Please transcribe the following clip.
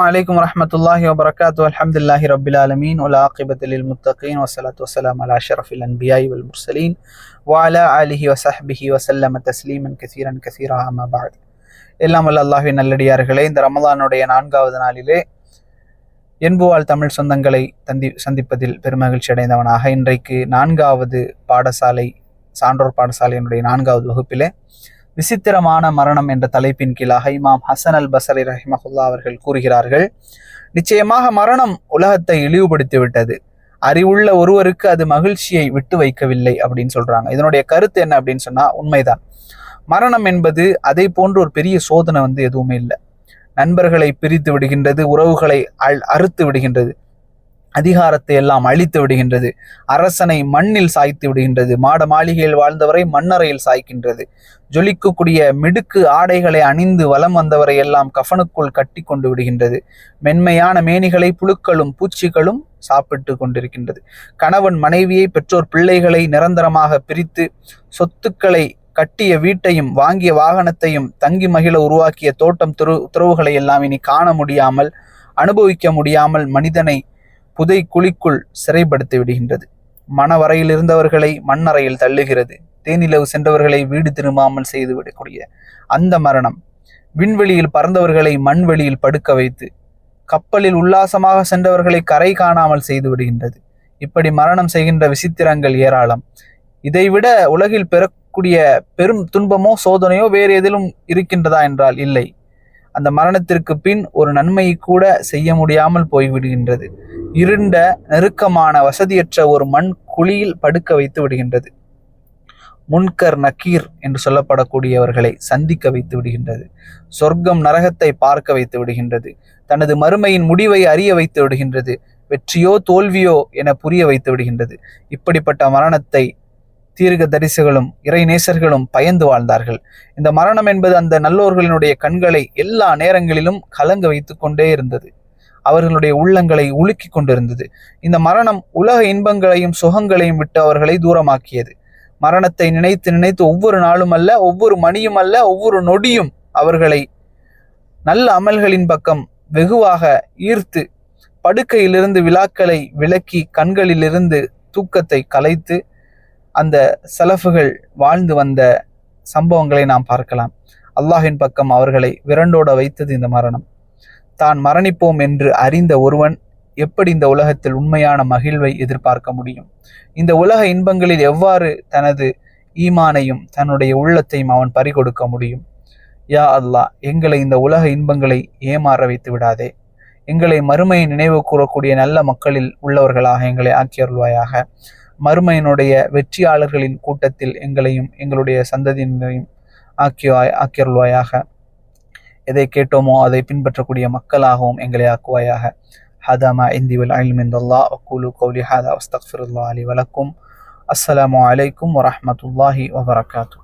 عليكم ورحمة الله وبركاته الحمد لله رب العالمين والعاقبة للمتقين والصلاة والسلام على أشرف الأنبياء والمرسلين وعلى آله وصحبه وسلم تسليما كثيرا كثيرا أما بعد எல்லாம் வல்ல அல்லாஹின் நல்லடியார்களே இந்த ரமலானுடைய நான்காவது நாளிலே என்புவாழ் தமிழ் சொந்தங்களை தந்தி சந்திப்பதில் பெருமகிழ்ச்சி அடைந்தவனாக இன்றைக்கு நான்காவது பாடசாலை சான்றோர் பாடசாலையினுடைய நான்காவது வகுப்பிலே விசித்திரமான மரணம் என்ற தலைப்பின் கீழாக இமாம் ஹசன் அல் பசரி ரஹிமஹுல்லா அவர்கள் கூறுகிறார்கள். நிச்சயமாக மரணம் உலகத்தை இழிவுபடுத்தி விட்டது அறிவுள்ள ஒருவருக்கு அது மகிழ்ச்சியை விட்டு வைக்கவில்லை அப்படின்னு சொல்றாங்க. இதனுடைய கருத்து என்ன அப்படின்னு சொன்னா உண்மைதான். மரணம் என்பது அதை போன்ற ஒரு பெரிய சோதனை வந்து எதுவுமே இல்லை. நண்பர்களை பிரித்து விடுகின்றது உறவுகளை அல் அறுத்து விடுகின்றது. அதிகாரத்தை எல்லாம் அழித்து விடுகின்றது. அரசனை மண்ணில் சாய்த்து விடுகின்றது. மாட மாளிகையில் வாழ்ந்தவரை மண்ணறையில் சாய்க்கின்றது. ஜொலிக்கக்கூடிய மிடுக்கு ஆடைகளை அணிந்து வலம் வந்தவரை எல்லாம் கஃனுக்குள் கட்டி கொண்டு விடுகின்றது. மென்மையான மேனிகளை புழுக்களும் பூச்சிகளும் சாப்பிட்டு கொண்டிருக்கின்றது. கணவன் மனைவியை பெற்றோர் பிள்ளைகளை நிரந்தரமாக பிரித்து சொத்துக்களை கட்டிய வீட்டையும் வாங்கிய வாகனத்தையும் தங்கி மகிழ உருவாக்கிய தோட்டம் துரு துறவுகளை எல்லாம் இனி காண முடியாமல் அனுபவிக்க முடியாமல் மனிதனை புதை குழிக்குள் சிறைப்படுத்தி விடுகின்றது. மணவரையில் இருந்தவர்களை மண்ணறையில் தள்ளுகிறது. தேனிலவு சென்றவர்களை வீடு திரும்பாமல் செய்து விடக்கூடிய அந்த மரணம். விண்வெளியில் பறந்தவர்களை மண்வெளியில் படுக்க வைத்து கப்பலில் உல்லாசமாக சென்றவர்களை கரை காணாமல் செய்து விடுகின்றது. இப்படி மரணம் செய்கின்ற விசித்திரங்கள் ஏராளம். இதைவிட உலகில் பெறக்கூடிய பெரும் துன்பமோ சோதனையோ வேறு எதிலும் இருக்கின்றதா என்றால் இல்லை. அந்த மரணத்திற்கு பின் ஒரு நன்மையை கூட செய்ய முடியாமல் போய்விடுகின்றது. இருண்ட நெருக்கமான வசதியற்ற ஒரு மண் குழியில் படுக்க வைத்து விடுகின்றது. முன்கர் நக்கீர் என்று சொல்லப்படக்கூடியவர்களை சந்திக்க வைத்து விடுகின்றது. சொர்க்கம் நரகத்தை பார்க்க வைத்து விடுகின்றது. தனது மறுமையின் முடிவை அறிய வைத்து விடுகின்றது. வெற்றியோ தோல்வியோ என புரிய வைத்து விடுகின்றது. இப்படிப்பட்ட மரணத்தை தீர்க்க தரிசுகளும் இறை நேசர்களும் பயந்து வாழ்ந்தார்கள். இந்த மரணம் என்பது அந்த நல்லோர்களினுடைய கண்களை எல்லா நேரங்களிலும் கலங்க வைத்து கொண்டே இருந்தது. அவர்களுடைய உள்ளங்களை உலுக்கி கொண்டிருந்தது. இந்த மரணம் உலக இன்பங்களையும் சுகங்களையும் விட்டு அவர்களை தூரமாக்கியது. மரணத்தை நினைத்து நினைத்து ஒவ்வொரு நாளும் அல்ல ஒவ்வொரு மணியும் அல்ல ஒவ்வொரு நொடியும் அவர்களை நல்ல அமல்களின் பக்கம் வெகுவாக ஈர்த்து படுக்கையிலிருந்து விழாக்களை விலக்கி கண்களிலிருந்து தூக்கத்தை கலைத்து அந்த செலஃபுகள் வாழ்ந்து வந்த சம்பவங்களை நாம் பார்க்கலாம். அல்லாஹின் பக்கம் அவர்களை விரண்டோட வைத்தது இந்த மரணம். தான் மரணிப்போம் என்று அறிந்த ஒருவன் எப்படி இந்த உலகத்தில் உண்மையான மகிழ்வை எதிர்பார்க்க முடியும்? இந்த உலக இன்பங்களில் எவ்வாறு தனது ஈமானையும் தன்னுடைய உள்ளத்தையும் அவன் பறிகொடுக்க முடியும்? யா அல்லாஹ் எங்களை இந்த உலக இன்பங்களை ஏமாற வைத்து விடாதே. எங்களை மறுமையை நினைவு கூறக்கூடிய நல்ல மக்களில் உள்ளவர்களாக எங்களை ஆக்கியருள்வாயாக மறுமையினுடைய வெற்றியாளர்களின் கூட்டத்தில் எங்களையும் எங்களுடைய சந்ததியினரையும் ஆக்கியவாய் ஆக்கியருள்வாயாக எதை கேட்டோமோ அதை பின்பற்றக்கூடிய மக்களாகவும் எங்களை ஆக்குவாயாக هذا ما عندي والعلم عند الله أقول قولي هذا واستغفر الله لي ولكم السلام عليكم ورحمة الله وبركاته